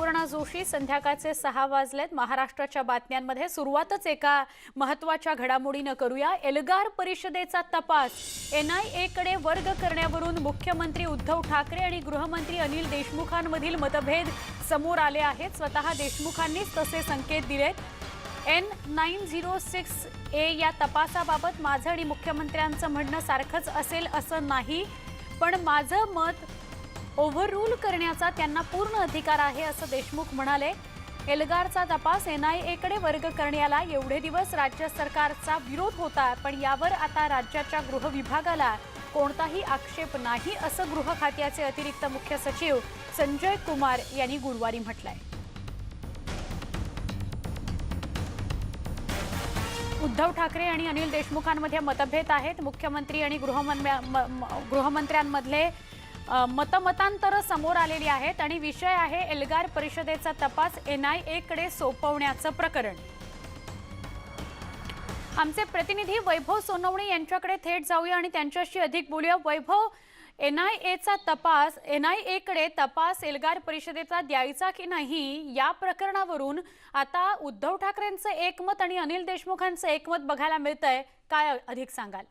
सुवर्ण जोशी संध्याकाळचे सहा वाजलेत. महाराष्ट्राच्या बातम्यांमध्ये सुरुवातच एका महत्त्वाच्या घडामोडीनं करूया. एल्गार परिषदेचा तपास एन आय एकडे वर्ग करण्यावरून मुख्यमंत्री उद्धव ठाकरे आणि गृहमंत्री अनिल देशमुखांमधील मतभेद समोर आले आहेत. स्वतः देशमुखांनीच तसे संकेत दिलेत. N nine zero six A या तपासाबाबत माझं आणि मुख्यमंत्र्यांचं म्हणणं सारखंच असेल असं नाही. पण माझं मत ओव्हररूल करण्याचा त्यांना पूर्ण अधिकार आहे असं देशमुख म्हणाले. एल्गारचा तपास एनआयएकडे वर्ग करण्याला एवढे दिवस राज्य सरकारचा विरोध होता पण यावर आता राज्याच्या गृह विभागाला कोणताही आक्षेप नाही असं गृह खात्याचे अतिरिक्त मुख्य सचिव संजय कुमार यांनी गुरुवारी म्हटलंय. उद्धव ठाकरे आणि अनिल देशमुखांमध्ये मतभेद आहेत. मुख्यमंत्री आणि गृहमंत्र्या- म- गृहमंत्र्यांमधले मतमतांतर समोर आलेली आहेत आणि विषय आहे एल्गार परिषदेचा तपास एन आय एकडे सोपवण्याचं प्रकरण. आमचे प्रतिनिधी वैभव सोनवणे यांच्याकडे थेट जाऊया आणि त्यांच्याशी अधिक बोलूया. वैभव एनआयएचा तपास एन आय एकडे तपास एल्गार परिषदेचा द्यायचा की नाही या प्रकरणावरून आता उद्धव ठाकरेंचं एकमत आणि अनिल देशमुखांचं एकमत बघायला मिळतंय. काय अधिक सांगाल?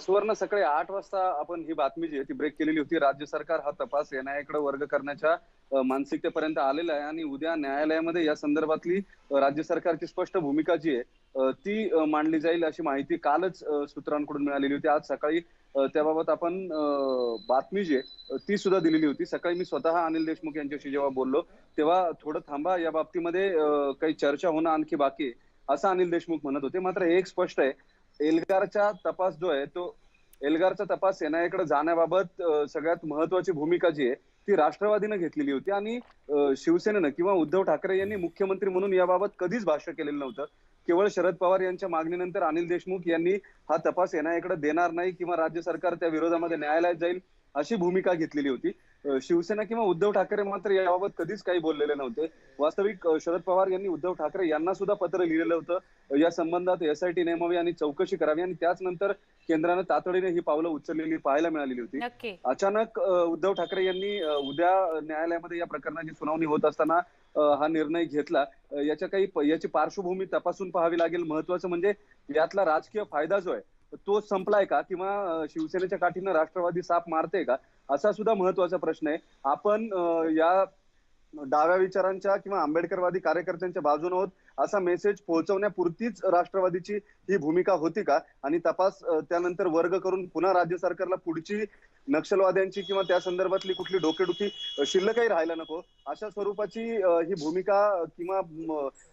सुवर्ण सकाळी आठ वाजता आपण ही बातमी जी आहे ती ब्रेक केलेली होती. राज्य सरकार हा तपास एनआयकडे वर्ग करण्याच्या मानसिकतेपर्यंत आलेला आहे आणि उद्या न्यायालयामध्ये या संदर्भातली राज्य सरकारची स्पष्ट भूमिका जी आहे ती मांडली जाईल अशी माहिती कालच सूत्रांकडून मिळालेली होती. आज सकाळी त्याबाबत आपण बातमी जी आहे ती सुद्धा दिलेली होती. सकाळी मी स्वतः अनिल देशमुख यांच्याशी जेव्हा बोललो तेव्हा थोडं थांबा. या बाबतीमध्ये काही चर्चा होणं आणखी बाकी आहे असं अनिल देशमुख म्हणत होते. मात्र एक स्पष्ट आहे एल्गारचा तपास जो आहे तो एल्गारचा तपास एनआयकडे जाण्याबाबत सगळ्यात महत्वाची भूमिका जी आहे ती राष्ट्रवादीनं घेतलेली होती आणि शिवसेनेनं किंवा उद्धव ठाकरे यांनी मुख्यमंत्री म्हणून याबाबत कधीच भाष्य केलेलं नव्हतं. केवळ शरद पवार यांच्या मागणीनंतर अनिल देशमुख यांनी हा तपास एनआयकडे देणार नाही किंवा राज्य सरकार त्या विरोधामध्ये न्यायालयात जाईल अशी भूमिका घेतलेली होती. शिवसेना किंवा उद्धव ठाकरे मात्र याबाबत कधीच काही बोललेले नव्हते. वास्तविक शरद पवार यांनी उद्धव ठाकरे यांना सुद्धा पत्र लिहिलेलं होतं. या संबंधात एसआयटी नेमावी आणि चौकशी करावी आणि त्याच नंतर केंद्रानं तातडीने ही पावलं उचललेली पाहायला मिळालेली होती. अचानक उद्धव ठाकरे यांनी उद्या न्यायालयामध्ये या प्रकरणाची सुनावणी होत असताना हा निर्णय घेतला. याच्या काही याची पार्श्वभूमी तपासून पाहावी लागेल. महत्वाचं म्हणजे यातला राजकीय फायदा जो आहे तो संपलाय का? किंवा शिवसेनेच्या काठीनं राष्ट्रवादी साप मारते का? असा सुद्धा महत्त्वाचा प्रश्न आहे. आपण या डाव्या विचारांच्या किंवा आंबेडकरवादी कार्यकर्त्यांच्या बाजूने आहोत असा मेसेज पोहोचवण्यापुरतीच राष्ट्रवादीची ही भूमिका होती का? आणि तपास त्यानंतर वर्ग करून पुन्हा राज्य सरकारला पुढची नक्षलवाद्यांची किंवा त्या संदर्भातली कुठली डोकेडुखी शिल्लकही राहायला नको. अशा स्वरूपाची ही भूमिका किंवा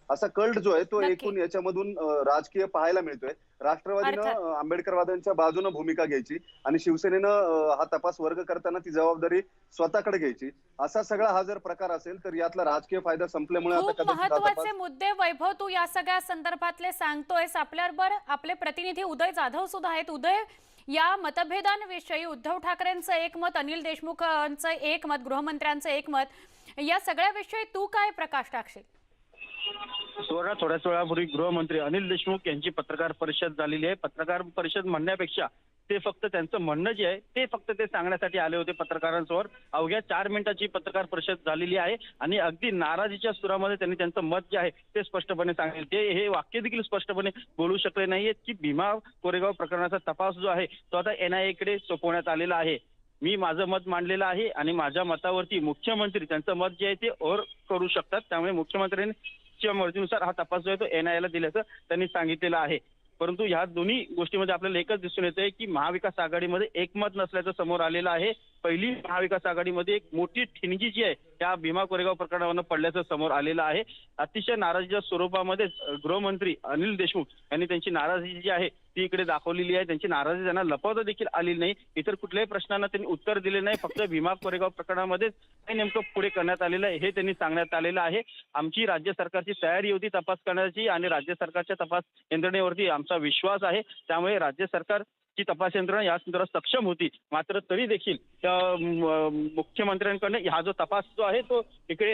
असा कल्ट जो आहे तो. एकूण याच्यामधून राजकीय पाहायला मिळतोय. राष्ट्रवादीनं आंबेडकरवाद्यांच्या बाजूनं भूमिका घ्यायची आणि शिवसेनेनं हा तपास वर्ग करताना ती जबाबदारी स्वतःकडे घ्यायची. असा सगळा हा जर प्रकार असेल तर यातला राजकीय फायदा संपल्यामुळे महत्त्वाचे मुद्दे वैभव तू या सगळ्या संदर्भातले सांगतोयस. आपल्याबरोबर आपले प्रतिनिधी उदय जाधव सुद्धा आहेत. उदय या मतभेदांविषयी उद्धव ठाकरेंचं एक मत अनिल देशमुखांचं एक मत गृहमंत्र्यांचं एक मत या सगळ्याविषयी तू काय प्रकाश टाकशील? सुवर्णा थोड्याच वेळापूर्वी गृहमंत्री अनिल देशमुख यांची पत्रकार परिषद झालेली आहे. पत्रकार परिषद म्हणण्यापेक्षा ते फक्त त्यांचं म्हणणं जे आहे ते फक्त ते सांगण्यासाठी आले होते पत्रकारांसमोर. अवघ्या चार मिनिटाची पत्रकार परिषद झालेली आहे आणि अगदी नाराजीच्या सुरामध्ये त्यांनी त्यांचं मत जे आहे ते स्पष्टपणे सांगितले ते हे वाक्य देखील स्पष्टपणे बोलू शकले नाहीयेत की भीमा कोरेगाव प्रकरणाचा तपास जो आहे तो आता एनआयएकडे सोपवण्यात आलेला आहे. मी माझं मत मांडलेलं आहे आणि माझ्या मतावरती मुख्यमंत्री त्यांचं मत जे आहे ते ओर करू शकतात. त्यामुळे मुख्यमंत्र्यांनी मर्जीनुसार हा तपास जो आहे तो एनआयला दिल्याचं त्यांनी सांगितलेलं आहे. परंतु ह्या दोन्ही गोष्टीमध्ये आपल्याला एकच दिसून येतंय की महाविकास आघाडीमध्ये एकमत नसल्याचं समोर आलेलं आहे. पहिली महाविकास आघाडीमध्ये एक मोठी ठिणगी जी आहे त्या भीमा कोरेगाव प्रकरणावरनं पडल्याचं समोर आलेलं आहे. अतिशय नाराजीच्या स्वरूपामध्ये गृहमंत्री अनिल देशमुख यांनी त्यांची नाराजी जी आहे ती इकडे दाखवलेली आहे. त्यांची नाराजी त्यांना लपवता देखील आलेली नाही. इतर कुठल्याही प्रश्नांना त्यांनी उत्तर दिले नाही. फक्त भीमा कोरेगाव प्रकरणामध्येच काय नेमकं पुढे करण्यात आलेलं आहे हे त्यांनी सांगण्यात आलेलं आहे. आमची राज्य सरकारची तयारी होती तपास करण्याची आणि राज्य सरकारच्या तपास यंत्रणेवरती आमचा विश्वास आहे. त्यामुळे राज्य सरकार की तपास यंत्रणा या संदर्भात सक्षम होती. मात्र तरी देखील त्या हा जो तपास जो आहे तो इकडे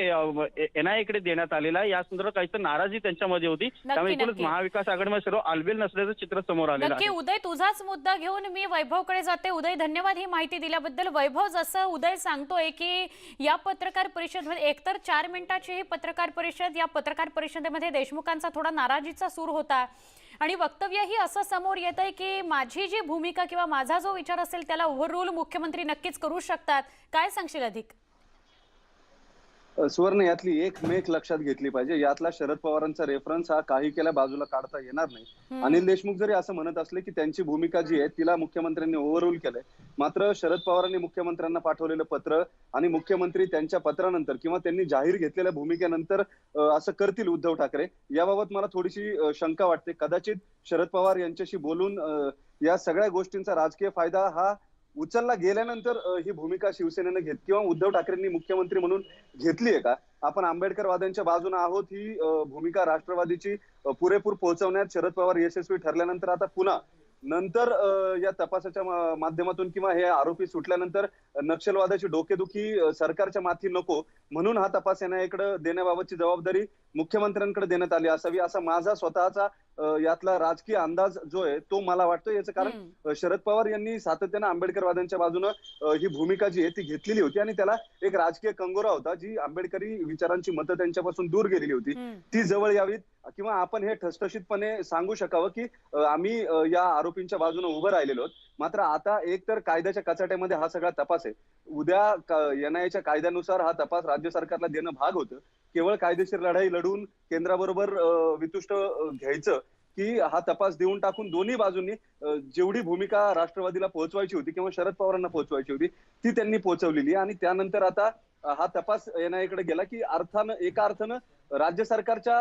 एनआयए कडे देण्यात आलेला आहे. या संदर्भात काहीतरी नाराजी त्यांच्यामध्ये होती. त्यामुळे एकूणच. महाविकास आघाडीमध्ये सर्व आलबेल नसल्याचं चित्र समोर आलेलं नक्की आहे. उदय तुझाच मुद्दा घेऊन मी वैभवकडे जाते. उदय धन्यवाद ही माहिती दिल्याबद्दल. वैभव जसं उदय सांगतोय की या पत्रकार परिषदेमध्ये एकतर चार मिनिटाची ही पत्रकार परिषद या पत्रकार परिषदेमध्ये देशमुखांचा थोडा नाराजीचा सूर होता. आणि वक्तव्यही असं समोर येत आहे की माझी जी भूमिका किंवा माझा जो विचार असेल त्याला ओव्हरूल मुख्यमंत्री नक्कीच करू शकतात. काय सांगशील अधिक? सुवर्ण यातली एक मेक लक्षात घेतली पाहिजे. यातला शरद पवारांचा रेफरन्स हा काही केल्या बाजूला काढता येणार नाही. अनिल देशमुख जरी असं म्हणत असले की त्यांची भूमिका जी आहे तिला मुख्यमंत्र्यांनी ओव्हररूल केलंय. मात्र शरद पवारांनी मुख्यमंत्र्यांना पाठवलेलं पत्र आणि मुख्यमंत्री त्यांच्या पत्रानंतर किंवा त्यांनी जाहीर घेतलेल्या भूमिकेनंतर असं करतील उद्धव ठाकरे. याबाबत मला थोडीशी शंका वाटते. कदाचित शरद पवार यांच्याशी बोलून या सगळ्या गोष्टींचा राजकीय फायदा हा उचलला गेल्यानंतर ही भूमिका शिवसेनेनं घेत किंवा उद्धव ठाकरेंनी मुख्यमंत्री म्हणून घेतली आहे का? आपण आंबेडकरवाद्यांच्या बाजूने आहोत ही भूमिका राष्ट्रवादीची पुरेपूर पोहोचवण्यात शरद पवार यशस्वी ठरल्यानंतर आता पुन्हा नंतर अं, या तपासाच्या माध्यमातून किंवा हे आरोपी सुटल्यानंतर नक्षलवादाची डोकेदुखी सरकारच्या माथी नको म्हणून हा तपास एनआयकडे देण्याबाबतची जबाबदारी मुख्यमंत्र्यांकडे देण्यात आली असावी असा माझा स्वतःचा यातला राजकीय अंदाज जो आहे तो मला वाटतो याचं कारण शरद पवार यांनी सातत्यानं आंबेडकरवाद्यांच्या बाजूनं ही भूमिका जी आहे ती घेतलेली होती आणि त्याला एक राजकीय कंगोरा होता जी आंबेडकरी विचारांची मतं त्यांच्यापासून दूर गेलेली होती. ती जवळ यावीत किंवा आपण हे ठसठशीतपणे सांगू शकावं की आम्ही या आरोपींच्या बाजूने उभं राहिलेलो आहोत. मात्र आता एक तर कायद्याच्या कचाट्यामध्ये हा सगळा तपास आहे. उद्या एनआयच्या कायद्यानुसार हा तपास राज्य सरकारला देणं भाग होतं. केवळ कायदेशीर लढाई लढून केंद्राबरोबर वितुष्ट घ्यायचं की हा तपास देऊन टाकून दोन्ही बाजूंनी जेवढी भूमिका राष्ट्रवादीला पोहोचवायची होती किंवा शरद पवारांना पोहोचवायची होती ती त्यांनी पोहोचवलेली. आणि त्यानंतर आता हा तपास एनआयकडे गेला की अर्थानं एका अर्थानं राज्य सरकारच्या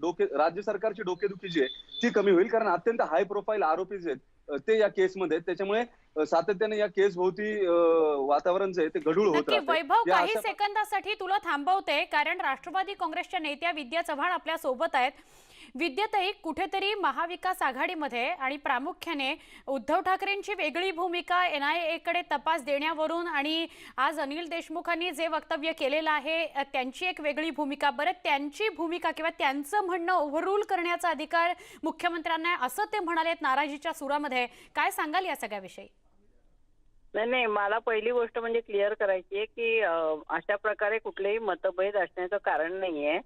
डोके राज्य सरकारची डोकेदुखी जी आहे ती कमी होईल. कारण अत्यंत हाय प्रोफाईल आरोपी जे आहेत ते या केसमध्ये त्याच्यामुळे सातत्याने या केस भोवती वातावरण जे ते गढूळ होत वैभव काही सेकंदासाठी तुला थांबवते कारण राष्ट्रवादी काँग्रेसच्या नेत्या विद्या चव्हाण आपल्यासोबत आहेत. विद्येतही कुठेतरी महाविकास आघाडीमध्ये आणि प्रामुख्याने उद्धव ठाकरेंची वेगळी भूमिका एन आय एकडे तपास देण्यावरून आणि आज अनिल देशमुखांनी जे वक्तव्य केलेलं आहे त्यांची एक वेगळी भूमिका. बरं त्यांची भूमिका किंवा त्यांचं म्हणणं ओव्हररूल करण्याचा अधिकार मुख्यमंत्र्यांना आहे, असं ते म्हणालेत नाराजीच्या सुरामध्ये. काय सांगाल या सगळ्याविषयी? नाही नाही मला पहिली गोष्ट म्हणजे क्लिअर करायची आहे की अशा प्रकारे कुठलेही मतभेद असण्याचं कारण नाहीये.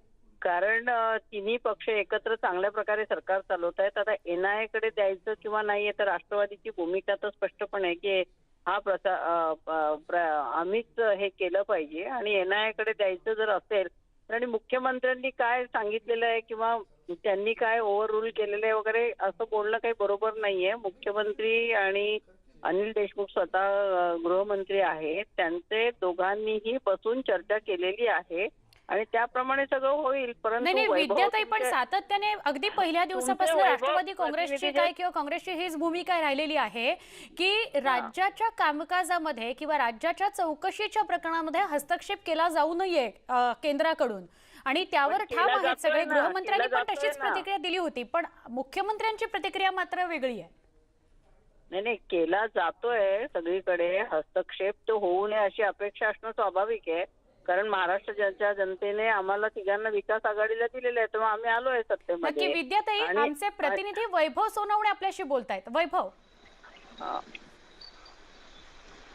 कारण तिन्ही पक्ष एकत्र चांगल्या प्रकारे सरकार चालवत आहेत आता एनआयए कडे द्यायचं किंवा नाहीये तर राष्ट्रवादीची भूमिका तर स्पष्टपणे आहे की हा प्रसार आम्हीच हे केलं पाहिजे. आणि एनआयए कडे द्यायचं जर असेल तर आणि मुख्यमंत्र्यांनी काय सांगितलेलं आहे किंवा त्यांनी काय ओव्हर रूल केलेलं आहे वगैरे असं बोलणं काही बरोबर नाहीये. मुख्यमंत्री आणि अनिल देशमुख स्वतः गृहमंत्री आहेत. त्यांचे दोघांनीही बसून चर्चा केलेली आहे. आणि त्याप्रमाणे सगळं होईल नाही परंतु नाही वैभव विद्याताई पण सातत्याने अगदी पहिल्या दिवसापासून वैभव राष्ट्रवादी काँग्रेसची प्रतिनिधी काय किंवा काँग्रेसची हीच भूमिका राहिलेली आहे की राज्याच्या कामकाजामध्ये किंवा राज्याच्या चौकशीच्या प्रकरणामध्ये हस्तक्षेप केला जाऊ नये अ, केंद्राकडून. आणि त्यावर पण ठाम आहेत जातोय सगळे. ना, गृहमंत्र्यांनी केला पण तशीच ना. प्रतिक्रिया दिली होती पण मुख्यमंत्र्यांची प्रतिक्रिया मात्र वेगळी आहे. नाही नाही केला जातोय सगळीकडे. हस्तक्षेप तो होऊ नये अशी अपेक्षा असणं स्वाभाविक आहे. कारण महाराष्ट्र जनच्या जनतेने आम्हाला तिघांना विकास आघाडीला दिलेलं आहे तेव्हा आम्ही आलोय नक्की सत्तेमध्ये. विद्याताई आणि- आमचे प्रतिनिधी वैभव सोनवणे आपल्याशी बोलतायत. वैभव. हा.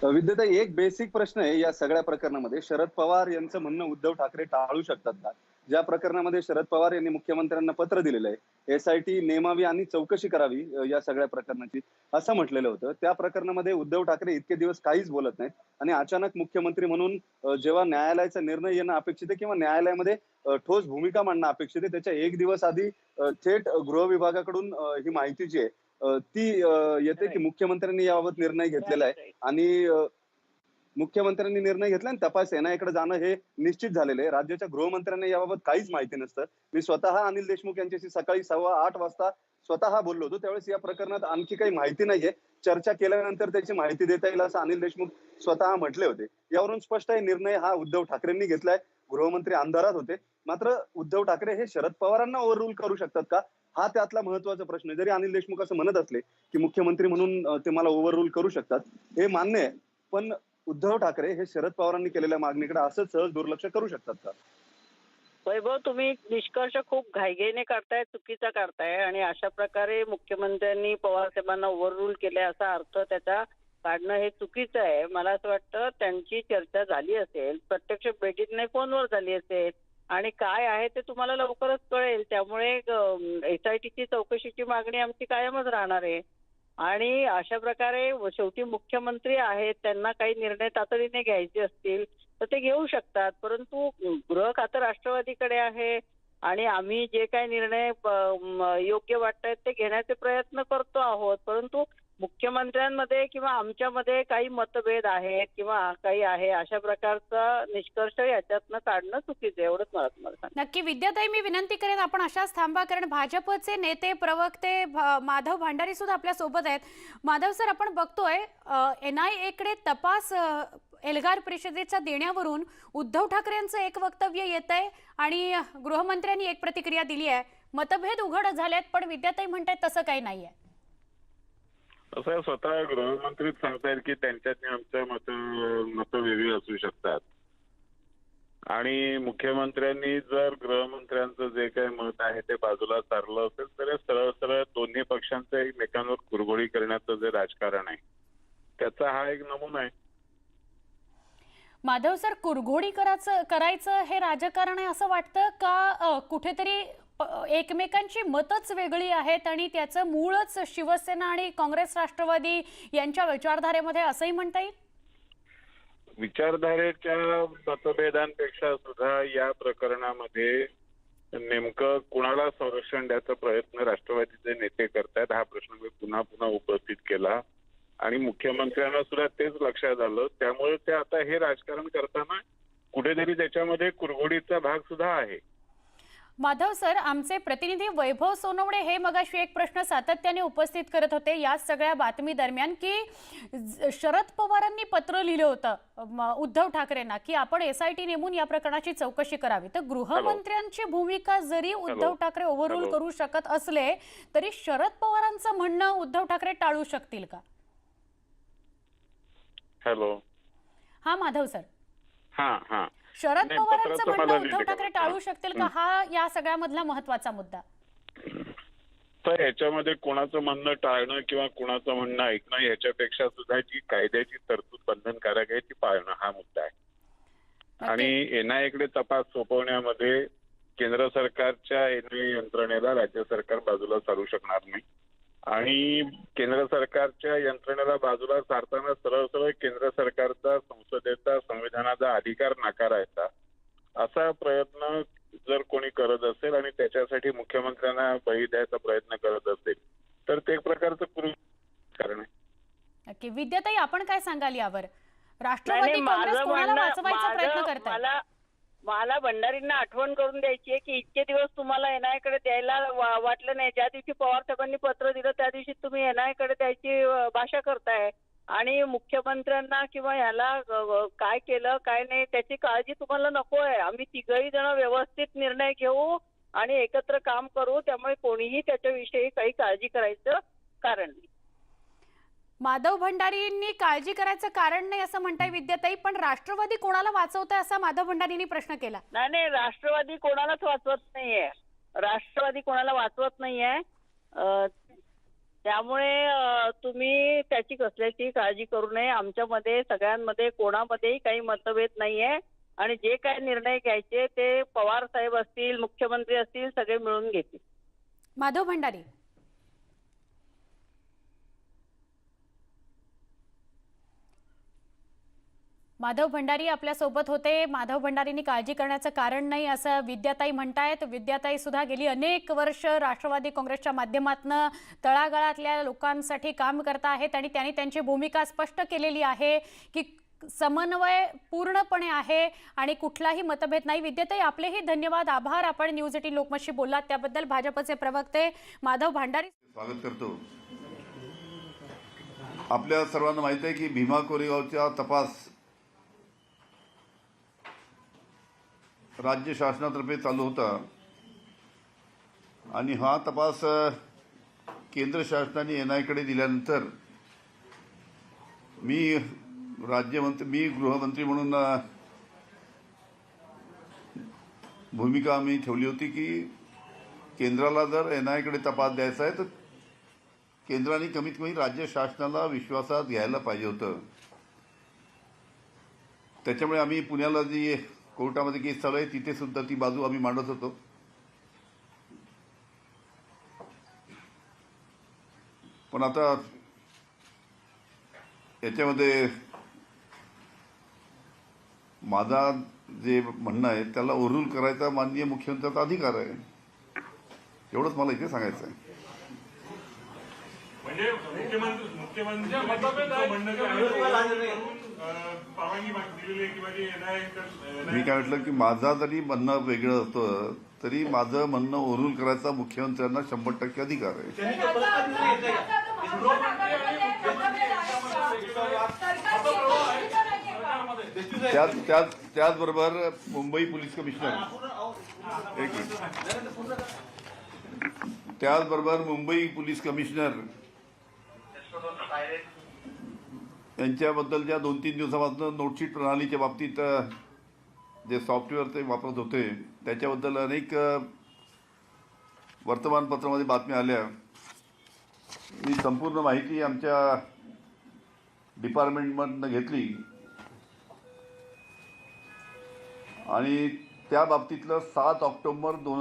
विद्याताई एक बेसिक प्रश्न आहे या सगळ्या प्रकरणामध्ये. शरद पवार यांचं म्हणणं उद्धव ठाकरे टाळू शकतात का? ज्या प्रकरणामध्ये शरद पवार यांनी मुख्यमंत्र्यांना पत्र दिलेलं आहे एसआयटी नेमावी आणि चौकशी करावी या सगळ्या प्रकरणाची असं म्हटलेलं होतं. त्या प्रकरणामध्ये उद्धव ठाकरे इतके दिवस काहीच बोलत नाहीत आणि अचानक मुख्यमंत्री म्हणून जेव्हा न्यायालयाचा निर्णय येणं अपेक्षित आहे किंवा न्यायालयामध्ये ठोस भूमिका मांडणं अपेक्षित आहे त्याच्या एक दिवस आधी थेट गृह विभागाकडून ही माहिती जी आहे ती येते की मुख्यमंत्र्यांनी याबाबत निर्णय घेतलेला आहे आणि मुख्यमंत्र्यांनी निर्णय घेतला आणि तपास एनआयकडे जाणं हे निश्चित झालेलं आहे. राज्याच्या गृहमंत्र्यांना याबाबत काहीच माहिती नसतं. मी स्वतः अनिल देशमुख यांच्याशी सकाळी सव्वा आठ वाजता स्वतः बोललो होतो. त्यावेळेस या प्रकरणात आणखी काही माहिती नाहीये. चर्चा केल्यानंतर त्याची माहिती देता येईल असं अनिल देशमुख स्वतः म्हटले होते. यावरून स्पष्ट आहे निर्णय हा उद्धव ठाकरेंनी घेतलाय. गृहमंत्री अंधारात होते. मात्र उद्धव ठाकरे हे शरद पवारांना ओव्हररूल करू शकतात का? हा त्यातला महत्त्वाचा प्रश्न आहे. जरी अनिल देशमुख असं म्हणत असले की मुख्यमंत्री म्हणून ते मला ओव्हररूल करू शकतात हे मान्य आहे. पण उद्धव ठाकरे हे शरद पवारांनी केलेल्या मागणीकडे असं सहज दुर्लक्ष करू शकतात का? वैभव तुम्ही निष्कर्ष खूप घाईघाईने काढताय चुकीचा काढताय आणि अशा प्रकारे मुख्यमंत्र्यांनी पवार साहेबांना ओव्हररूल केलाय असा अर्थ त्याचा काढणं हे चुकीचं आहे. मला असं वाटतं त्यांची चर्चा झाली असेल प्रत्यक्ष भेटीत नाही फोनवर झाली असेल आणि काय आहे ते तुम्हाला लवकरच कळेल. त्यामुळे एस आय चौकशीची मागणी आमची कायमच राहणार आहे. आणि अशा प्रकारे शेवटी मुख्यमंत्री आहेत त्यांना काही निर्णय तातडीने घ्यायचे असतील तर ते घेऊ शकतात. परंतु गृह खातं राष्ट्रवादीकडे आहे आणि आम्ही जे काही निर्णय योग्य वाटतायत ते घेण्याचे प्रयत्न करतो आहोत. परंतु मुख्यमंत्र्यांमध्ये किंवा आमच्यामध्ये काही मतभेद आहेत किंवा काही आहे अशा प्रकारचा निष्कर्ष याच्यातनं काढणं चुकीचं आहे एवढंच मला तुम्हाला नक्की विद्याताई मी विनंती करेन आपण अशाच थांबा कारण भाजपचे नेते प्रवक्ते माधव भांडारी सुद्धा आपल्यासोबत आहेत. माधव सर आपण बघतोय एन आय एकडे तपास एल्गार परिषदेच्या देण्यावरून उद्धव ठाकरे यांचं एक वक्तव्य येत आहे आणि गृहमंत्र्यांनी एक प्रतिक्रिया दिली आहे. मतभेद उघड झालेत पण विद्याताई म्हणतायत तसं काही नाही आहे आहे, स्वतः गृहमंत्रीच सांगतायत की त्यांच्यात आमच्या मत मतं वेगळी असू शकतात. आणि मुख्यमंत्र्यांनी जर गृहमंत्र्यांचं जे काही मत आहे ते बाजूला सारलं असेल तर सरळ सरळ दोन्ही पक्षांचं एकमेकांवर कुरघोडी करण्याचं जे राजकारण आहे त्याचा हा एक नमुना आहे. माधव सर कुरघोडी करायचं करायचं हे राजकारण आहे असं वाटतं का कुठेतरी एकमेकांची मतच वेगळी आहेत आणि त्याचं मूळच शिवसेना आणि काँग्रेस राष्ट्रवादी यांच्या विचारधारेमध्ये असंही म्हणता येईल? विचारधारेच्या मतभेदांपेक्षा सुद्धा या प्रकरणामध्ये नेमकं कुणाला संरक्षण द्यायचा प्रयत्न राष्ट्रवादीचे नेते करतायत हा प्रश्न मी पुन्हा पुन्हा उपस्थित केला. आणि मुख्यमंत्र्यांना सुद्धा तेच लक्षात आलं. त्यामुळे ते आता हे राजकारण करताना कुठेतरी त्याच्यामध्ये कुरघोडीचा भाग सुद्धा आहे. माधव सर आमचे प्रतिनिधी वैभव सोनवणे हे मगाशी एक प्रश्न सातत्याने उपस्थित करत होते. या सगळ्या बातमी दरम्यान की शरद पवारांनी पत्र लिहिलं होतं उद्धव ठाकरेंना की आपण एसआयटी नेमून या प्रकरणाची चौकशी करावी. तर गृहमंत्र्यांची भूमिका जरी उद्धव ठाकरे ओव्हररूल हॅलो. करू शकत असले तरी शरद पवारांचं म्हणणं उद्धव ठाकरे टाळू शकतील का? हॅलो. हा माधव सर. हा हा. शरद पवारांचं म्हणणं उद्धव ठाकरे? टाळू शकतील का? हा. या सगळ्यामधला महत्त्वाचा मुद्दा. तर याच्यामध्ये कोणाचं म्हणणं टाळणं किंवा कोणाचं म्हणणं ऐकणं याच्यापेक्षा सुद्धा जी कायद्याची तरतूद बंधनकारक आहे ती पाळणं हा मुद्दा आहे. आणि एनआयकडे तपास सोपवण्यामध्ये केंद्र सरकारच्या एनआय यंत्रणेला राज्य सरकार बाजूला सारू शकणार नाही. आणि केंद्र सरकारच्या यंत्रणेला बाजूला सारताना सरळ सरळ केंद्र सरकारचा संसदेचा संविधानाचा अधिकार नाकारायचा असा प्रयत्न जर कोणी करत असेल आणि त्याच्यासाठी मुख्यमंत्र्यांना बळी द्यायचा प्रयत्न करत असेल तर ते एक प्रकारचं कारण आहे. नक्की. विद्याताई आपण काय सांगाल यावर? राष्ट्रवादी काँग्रेस माझं कोणाला म्हणणं- वाचवायचा प्रयत्न माझं- करताय मला भंडारींना आठवण करून द्यायची आहे की इतके दिवस तुम्हाला एनआयकडे द्यायला वा- वाटलं नाही. ज्या दिवशी पवार साहेबांनी पत्र दिलं त्या दिवशी तुम्ही एनआयकडे द्यायची भाषा करताय. आणि मुख्यमंत्र्यांना किंवा ह्याला काय केलं काय नाही त्याची काळजी तुम्हाला नको आहे. आम्ही तिघही जण व्यवस्थित निर्णय घेऊ आणि एकत्र काम करू. त्यामुळे कोणीही त्याच्याविषयी काही काळजी करायचं कारण नाही. माधव भंडारींनी काळजी करायचं कारण नाही असं म्हणताय विद्याताई पण राष्ट्रवादी कोणाला वाचवताय असा माधव भंडारींनी प्रश्न केला. नाही नाही राष्ट्रवादी कोणालाच वाचवत नाहीये. राष्ट्रवादी कोणाला वाचवत नाहीये. त्यामुळे तुम्ही त्याची कसल्याची काळजी करू नये. आमच्यामध्ये सगळ्यांमध्ये कोणामध्येही काही मतभेद नाहीये. आणि जे काही निर्णय घ्यायचे ते पवार साहेब असतील मुख्यमंत्री असतील सगळे मिळून घेतील. माधव भंडारी. माधव भंडारी आपल्यासोबत होते. माधव भंडारींनी काळजी करण्याचं कारण नाही असं विद्याताई म्हणतायत. विद्याताई सुद्धा गेली अनेक वर्ष राष्ट्रवादी काँग्रेसच्या माध्यमातून तळागाळातल्या लोकांसाठी काम करत आहेत आणि त्यांनी त्यांची भूमिका स्पष्ट केलेली आहे की समन्वय पूर्णपणे आहे आणि कुठलाही मतभेद नाही. विद्याताई आपलेही धन्यवाद आभार. आपण न्यूज एटीन लोकमतशी बोललात. त्याबद्दल भाजपचे प्रवक्ते माधव भांडारी स्वागत करतो. आपल्या सर्वांना माहिती आहे की भीमा कोरेगावचा तपास राज्य शासनातर्फे चालू होता. आणि हा तपास केंद्र शासनाने एन आयकडे दिल्यानंतर मी राज्यमंत्री मी गृहमंत्री म्हणून भूमिका आम्ही ठेवली होती की केंद्राला जर एन आयकडे तपास द्यायचा आहे तर केंद्राने कमीत कमी राज्य शासनाला विश्वासात घ्यायला पाहिजे होतं. त्याच्यामुळे आम्ही पुण्याला जी कोर्टामध्ये केस चालू आहे तिथे सुद्धा ती बाजू आम्ही मांडत होतो. पण आता याच्यामध्ये माझा जे म्हणणं आहे त्याला ओरूल करायचा माननीय मुख्यमंत्र्याचा अधिकार आहे. एवढंच मला इथे सांगायचं आहे. म्हणजे मुख्यमंत्री मुख्यमंत्री मी काय म्हटलं की माझा जरी म्हणणं वेगळं असतं तरी माझं म्हणणं ओरूल करायचा मुख्यमंत्र्यांना शंभर टक्के अधिकार आहे. त्याच त्याच त्याचबरोबर मुंबई पोलीस कमिशनर. एक मिनिट. त्याचबरोबर मुंबई पोलीस कमिशनर. यांच्याबद्दल ज्या दोन तीन दिवसापासून नोटशीट प्रणालीच्या बाबतीत जे सॉफ्टवेअर ते वापरत होते त्याच्याबद्दल अनेक वर्तमानपत्रामध्ये बातम्या आल्या. मी संपूर्ण माहिती आमच्या डिपार्टमेंटमधनं घेतली. आणि त्या बाबतीतलं सात ऑक्टोबर दोन